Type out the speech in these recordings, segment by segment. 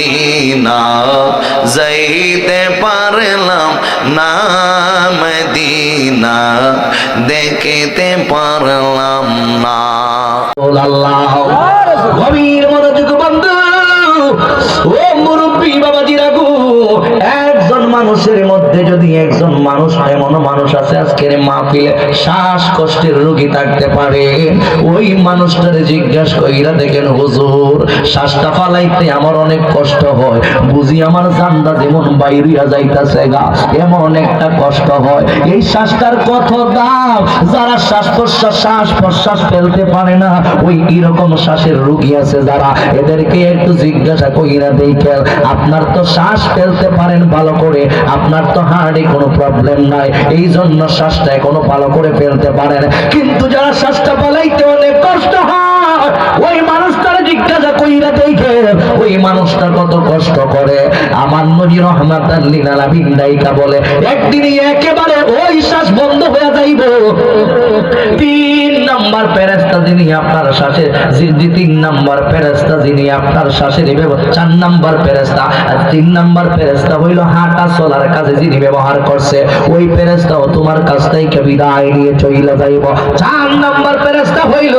Medina. যাইতে পারলাম না মদিনা, দেখিতে পারলাম না। আল্লাহ গভীর মনোযোগ বন্ধু, ও মুরব্বী বাবাজি রাখু একজন মানুষের মধ্যে যদি একজন মানুষ এমন মানুষ আছে আজকের মাহফিলে, শ্বাসকষ্টের রোগী থাকতে পারে। ওই মানুষটার জিজ্ঞাসা কইরা দেখেন, হুজুর, শ্বাসটা ফালাইতে আমার অনেক কষ্ট হয়। বুঝি আমার জানদা যেমন বাইরিয়া যাইতাছে গা, এমন একটা কষ্ট হয়। এই শ্বাসটার কত দাম? যারা শ্বাস প্রশ্বাস শ্বাস প্রশ্বাস ফেলতে পারে না, ওই এরকম শ্বাসের রোগী আছে যারা। এদেরকে একটু জিজ্ঞাসা কইরা দেখেন, আপনার তো শ্বাস ফেলতে পারেন ভালো করে। আপনার তো হার্টে কোনো প্রবলেম নাই। এই জন্য শ্বাসটা এখনও ভালো করে ফেলতে পারেন। কিন্তু যারা শ্বাসটা পালাইতে অনেক কষ্ট হয়, ওই মানুষটার জিজ্ঞাসা কইরা দেখে, ওই মানুষটা কত কষ্ট করে। আমার বলে, একদিনই একেবারে ওই শ্বাস বন্ধ হয়ে যাইব। তিন নাম্বার ফেরেস্তা যিনি আপনার শ্বাসে যিনি তিন নাম্বার ফেরেস্তা যিনি আপনার শ্বাসে নিবে চার নাম্বার ফেরেস্তা আর তিন নাম্বার ফেরেস্তা হইল হাঁটা চলার কাজে যিনি ব্যবহার করছে। ওই ফেরেস্তাও তোমার কাছ থেকে বিদায় নিয়ে চইলা যাইব। চার নাম্বার ফেরেস্তা হইল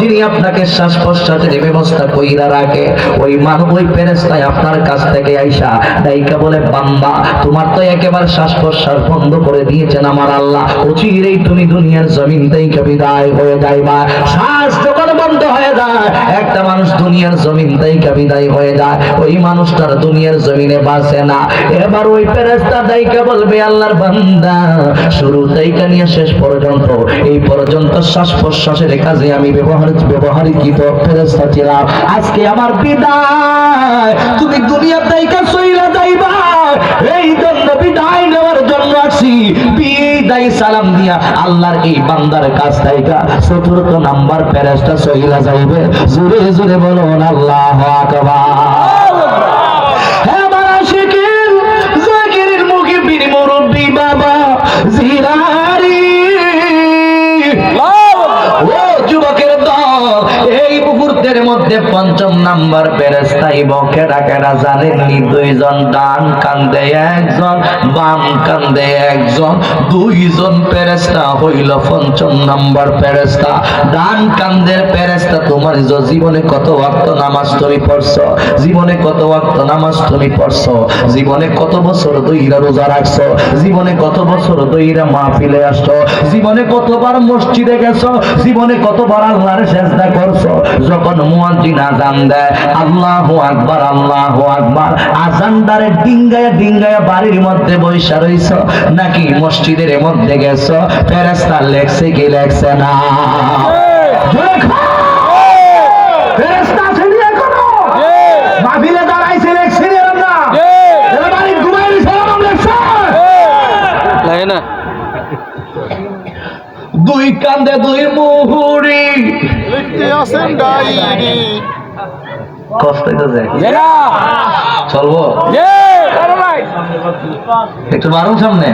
যিনি আপনাকে শ্বাস প্রশ্বাসের ব্যবস্থা কইরা রাখে। ওই মান ওই ফেরেস্তায় আপনার কাছ থেকে আইসা দাইকা বলে বাম্বা তোমার তো একেবারে শ্বাস প্রশ্বাস বন্ধ করে দিয়েছেন আমার আল্লাহ। অচিরেই তুমি দুনিয়ার জমিন থেকে বিদায় হয়ে যাইবা শ্বাস যখন বন্ধ হয়ে যায়। একটা মানুষ দুনিয়ার জমিন থেকে বিদায় হয়ে যায়, ওই মানুষটার দুনিয়ার জমিনে বাঁচে না। এবার ওই ফেরেস্তা দাইকা বলবে, আল্লাহর বান্দা, শুরু থেকে নিয়ে শেষ পর্যন্ত। এই পর্যন্ত শ্বাস প্রশ্বাসের কাজে আমি ব্যবহার ব্যবহারিত ফেরেস্তা ছিলাম। আজকে আমার বিদায়। তুমি দুনিয়া থেকে সইলা যাইবা। এই জন্য বিদায় নেওয়ার জন্য আসি। বিদায় সালাম দিয়া আল্লাহর এই বান্দার কাছ থেকে চতুর্থ নাম্বার প্যারেসটা সহিলা যাইবে। জোরে জোরে বলুন, আল্লাহ আকবার। হ্যাঁ মারা শিখিল জাকিরের মুখে বীর মুরব্বী বাবা জিরারি মুহূর্তের মধ্যে পঞ্চম নাম্বার ফেরেস্তাই বকেরা কেরা জানেননি দুইজন ডান কান্দে একজন, বাম কান্দে একজন, দুইজন ফেরেস্তা হইল পঞ্চম নাম্বার ফেরেস্তা ডান কান্দের ফেরেস্তা তোমার জীবনে কত ওয়াক্ত নামাজ তুমি পড়ছো? জীবনে কত ওয়াক্ত নামাজ তুমি পড়ছো? জীবনে কত বছর দইরা রোজা রাখছো? জীবনে কত বছর দইরা মাহফিলে আসছো? জীবনে কতবার মসজিদে গেছো? জীবনে কতবার আল্লাহর সেজদা করছ? যখন মুয়াজ্জিন আজান দেয়। আল্লাহু আকবার আল্লাহু আকবার। আজানদারে ডিঙ্গায়া ডিঙ্গায়া বাড়ির মধ্যে বৈশা রইছো, নাকি মসজিদের মধ্যে গেছো? ফেরেশতা লেখছে কি লেখছে না। ফেরেশতা দাঁড়াইছে নি আমরা? এরা বাড়ির ঘুমাই রইছে, এরকম লেখছে? লাগে না দুই কান্দে দুই মুহুরি। লিখতে আসেন ডায়েরি কষ্ট হইতেছে। চলবো? জে একটু সামনে।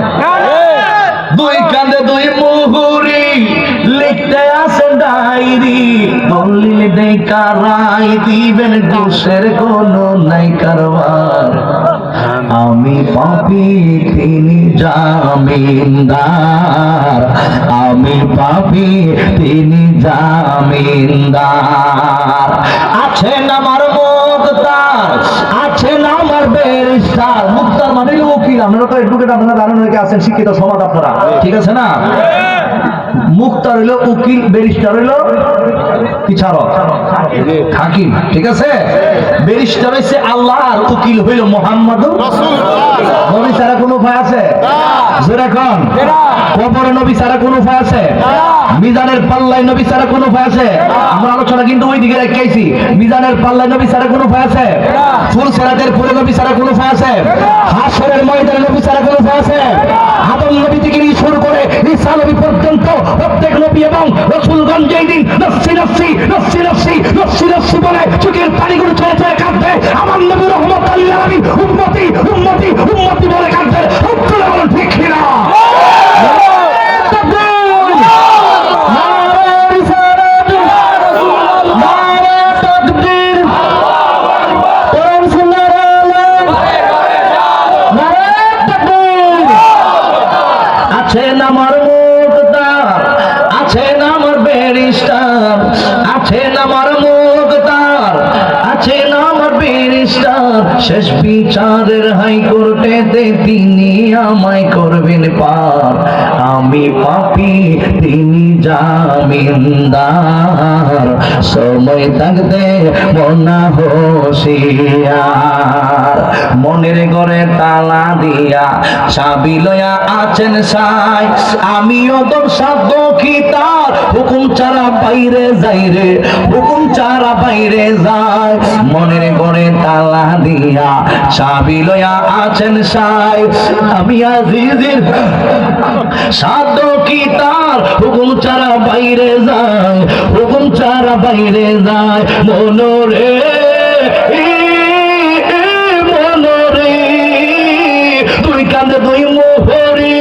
দুই কান্দে দুই মুহুরি লিখতে আসে ডায়েরি বললে দেখা রাই দিবেন দোষের কোনো নাই কারবার। আমি পাপি তিনি জামিনদার। আমি পাপি তিনি জামিনদার আছেন আমার মুক্তার? আছেন আমার বেরিস্টার মুক্তার মানে উকিল? আপনারা তো এডুকেট আপনারা জানেন অনেকে আছেন শিক্ষিত সমাজ আপনারা। ঠিক আছে না? মুক্তার হইল উকিল ব্যারিস্টার হইল বিচারক হাকিম ঠিক আছে? ব্যারিস্টার হইছে আল্লাহ উকিল হইল মোহাম্মদ নবী ছাড়া কোন উপায় আছে? জোরে কবরে নবী ছাড়া কোন উপায় আছে? মিজানের পাল্লায় নবী ছাড়া কোন উপায় আছে? আমরা আলোচনা কিন্তু ওই দিকে রেখেছি। মিজানের পাল্লায় নবী ছাড়া কোন উপায় আছে? ফুল সেরাতের পরে নবী ছাড়া কোন উপায় আছে? হাসরের ময়দানে নবী ছাড়া কোন উপায় আছে? আদম নবী থেকে শুরু করে ঈসা নবী প্রত্যেক নবী এবং রসুলগঞ্জ যেই দিন নফসি নফসি নফসি নফসি নফসি নফসি বলে চোখের পানিগুলো ছেড়ে ছেড়ে কাঁদবে, আমার নবী রহমত আল্লাহ আমি উন্মতি উন্মতি উন্মতি বলে কাঁদবে। উত্তর বলুন ঠিক কিনা? শেষ জামিনদার, সময় থাকতে মনা হোশিয়ার। মনের ঘরে তালা দিয়া চাবি লয়া আছেন সাই, আমিও তোর সাধ্য কি তার। হুকুম ছাড়া বাইরে যাই রে, হুকুম ছাড়া বাইরে যায় মনের ঘরে তালা দিয়া চাবি লয়া আছেন সাই, আমি আজিজির সাধ্য কি তার। হুকুম ছাড়া বাইরে যায় হুকুম ছাড়া বাইরে যায় মনোরে মনোরে তুই কান্দে তুই মোহরি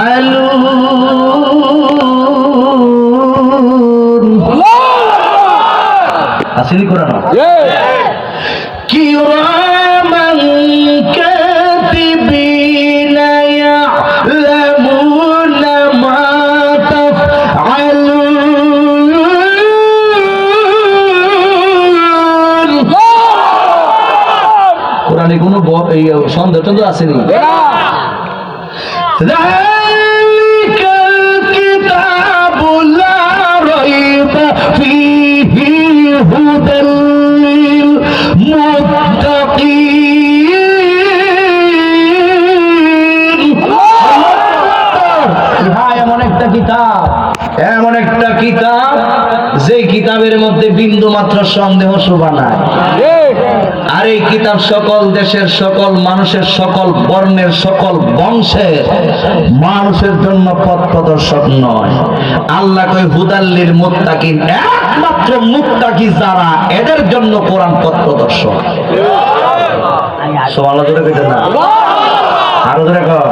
আলু আসেনি কোরআন কি কোরআনে কোনো সন্দেহ টন্দেহ আসেনি। ذلك الكتاب لا ريب فيه هدى للمتقين ইহা এমন একটা কিতাব এমন একটা কিতাব যে কিতাবের মধ্যে বিন্দু মাত্র সন্দেহ শোভা নাই আর এই কিতাব সকল দেশের সকল মানুষের সকল বর্ণের সকল বংশের মানুষের জন্য পথ প্রদর্শক নয়। আল্লাহ কই হুদাল্লির মুত্তাকিন, একমাত্র মুত্তাকি যারা এদের জন্য কোরআন পথ প্রদর্শক। আরও কর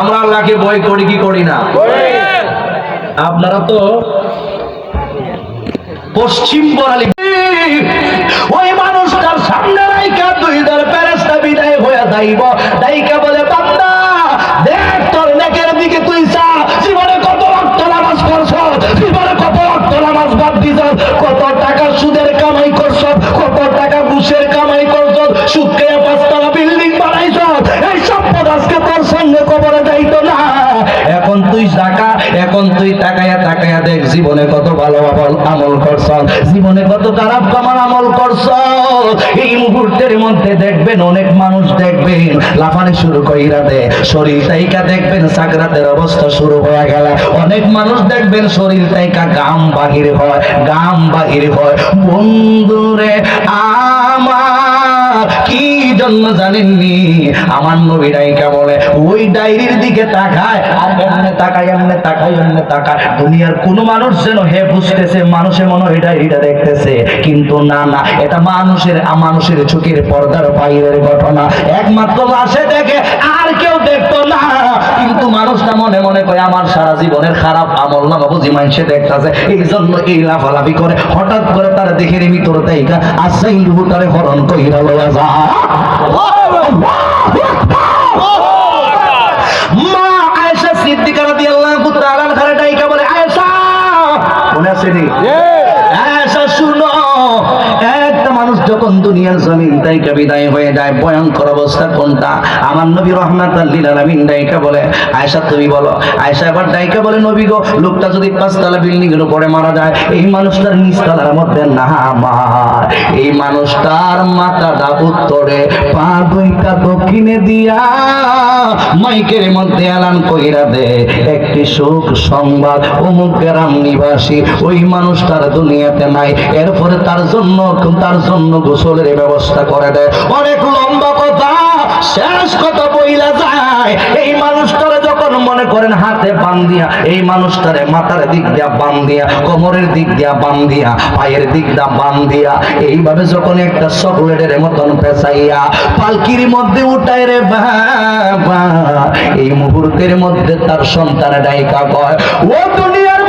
আমরা আল্লাহকে ভয় করি, কি করি না? আপনারা তো পশ্চিম বরালি হয়ে দাইকা বলে, বান্দা, দেখ তোর নেকের দিকে তুই চা জীবনে কত রক্ত নামাজ পড়ছ, জীবনে কত রক্ত নামাজ বাদ দিছ, কত টাকা সুদের কামাই করছ, কত টাকা ঘুষের কামাই করছ, সুদ খেয়ে পাঁচতলা বিল্ডিং বানাইছ এখন তুই তাকায়া তাকায়া দেখ জীবনে কত ভালো আমল আমল করছ জীবনে কত খারাপ কামার আমল করছ এই মুহূর্তের মধ্যে দেখবেন অনেক মানুষ দেখবেন লাফানি শুরু কইরা দে শরীর তাইকা দেখবেন সাকরাতের অবস্থা শুরু হয়ে গেল। অনেক মানুষ দেখবেন শরীর তাইকা গাম বাহির হয় গাম বাহির হয়। বন্ধুরে, আমার জন্য জানেননি। আমার নবী ডাইকা বলে, ওই ডায়েরির দিকে তাকায়, আর এমনে তাকায় এমনে তাকায় এমনে তাকায়। দুনিয়ার কোন মানুষ যেন হে বুঝতেছে, মানুষের মনে হয় ডায়েরিটা দেখতেছে। কিন্তু না না, এটা মানুষের মানুষের চোখের পর্দার বাইরের ঘটনা। একমাত্র লাশে দেখে আর কেউ দেখতো না। কিন্তু মানুষটা মনে মনে করে, আমার সারা জীবনের খারাপ আমল না বাবু বুঝি মানুষে দেখতেছে। এই জন্য এই লাফালাফি করে, হঠাৎ করে তার দেখে ভিতর তাইকা আসাই রুহু তারে হরণ কইরা লয়া যায়। মা আয়েশা সিদ্দিকা রাদিয়াল্লাহু তাআলা ঘরে ডাইকা বলে আয়েশা! মনে আছে নি আয়েশা শুনো একটা মানুষ যখন দুনিয়ার জমিন তাইকা বিদায় হয়ে যায়, ভয়ঙ্কর অবস্থা কোনটা? আমার নবী রহমাতাল লিল আলামিন ডাইকা বলে, আয়েশা, তুমি বলো। আয়েশা এবার ডাইকা বলে, নবী গো, লোকটা যদি পাঁচতলা বিল্ডিং এর উপরে মারা যায়, এই মানুষটার নিচতলার মধ্যে না আমার। এই মানুষটার মাথাটা উত্তরে, পা দুইটা দক্ষিণে দিয়া মাইকের মধ্যে এলান কইরা দে, একটি সুখ সংবাদ অমুক গ্রাম নিবাসী ওই মানুষটার দুনিয়াতে নাই। এরপরে তার জন্য তার জন্য গোসলের ব্যবস্থা করে দেয়। অনেক লম্বা কথা, শেষ কথা বইলা যায়। এই মানুষটার যখন মনে করেন হাতে বান দিয়া, এই মানুষটারে মাথার দিক দিয়া বান দিয়া, কোমরের দিক দিয়া বান দিয়া, পায়ের দিক দিয়া বান দিয়া, এইভাবে যখন একটা চকলেটের মতন পেঁচাইয়া পালকির মধ্যে উঠায় রে বাবা, এই মুহূর্তের মধ্যে তার সন্তান ডাইকা কয়, ও দুনিয়ার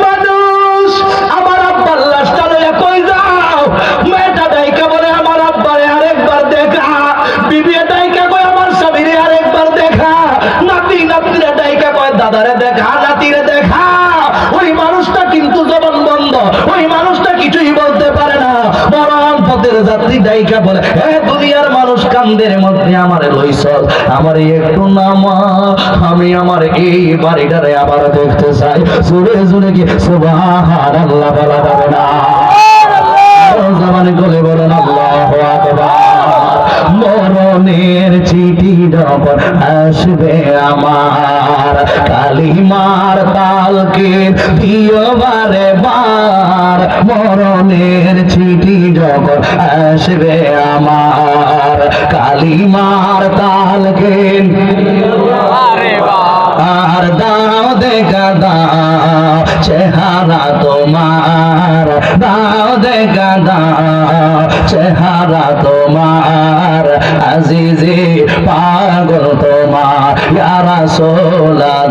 নাতি ডাইকা কয় দাদারে দেখা নাতিরে দেখা। ওই মানুষটা কিন্তু জবান বন্ধ। ওই মানুষটা কিছুই বলতে পারে না। বরং পথের যাত্রী ডাইকা বলে হে দুনিয়ার মানুষ কান্দের মধ্যে আমারে লইছল আমার একটু নামা। আমি আমার এই বাড়িটারে আবার দেখতে চাই। জোরে জোরে কি সুবহানাল্লাহ বলা যাবে না। জামানে গলে বলেন আল্লাহু মরণের চিঠি যখন আসবে আমার। কালিমার তালকে দিও বারে বার মরণের চিঠি যখন আসবে আমার। কালিমার তালকে আর দাও দেখা দাও। চেহারা তোমার, দাও দেখা দাও। চেহারা তোমার, আজিজি পাগল তোমার। ইয়ারা সোল্লাহ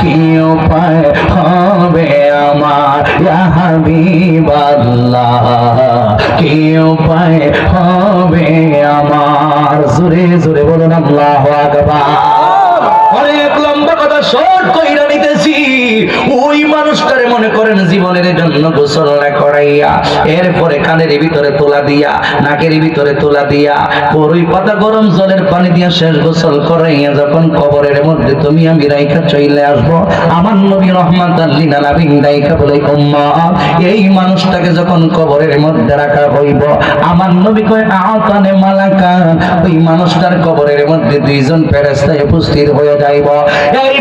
কি উপায় হবে আমার? ইয়া হাবিবাল্লাহ, কি উপায় হবে আমার? জোরে জোরে বলুন, আল্লাহু আকবার। কথা শর্ট কইরা নিতেছি। ওই মানুষটারে মনে করেন জীবনের জন্য গোসল না করাইয়া, এরপরে কানের ভিতরে তোলা দিয়া, নাকের ভিতরে তোলা দিয়া বড়ই পাতা গরম জলের পানি দিয়া শেষ গোসল করাইয়া যখন কবরের মধ্যে তুমি আমি রাইখা চইলে আসব, আমার নবী রহমান আল্লিন আলামিন রাইখা বলে, উম্মা, এই মানুষটাকে যখন কবরের মধ্যে রাখা হইব, আমার নবী কয়, আওতানে মালাকান ওই মানুষটার কবরের মধ্যে দুইজন ফেরেশতা উপস্থিত হয়ে যাইব। এই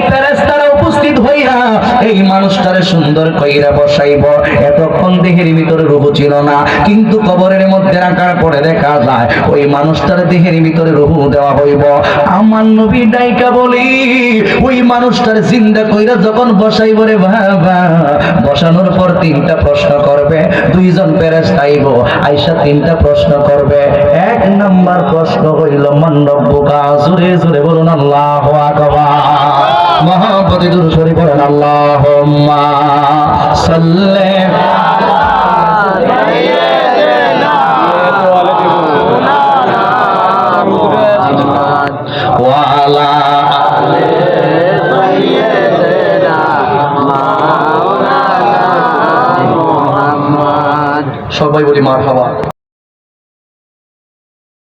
মানুষটারে চিন্তা কইরা যখন বসাইব রে বাবা, বসানোর পর তিনটা প্রশ্ন করবে, দুইজন ফেরেশতা আইব, আইসা তিনটা প্রশ্ন করবে। এক নাম্বার প্রশ্ন হইল মন্ডব্বকা জোরে জোরে বলুন, আল্লাহ আকবার। মহাপতি দুরু শরীফ বলেন আল্লাহুম্মা সাল্লি ওয়ালা সবাই বলি মারহাবা।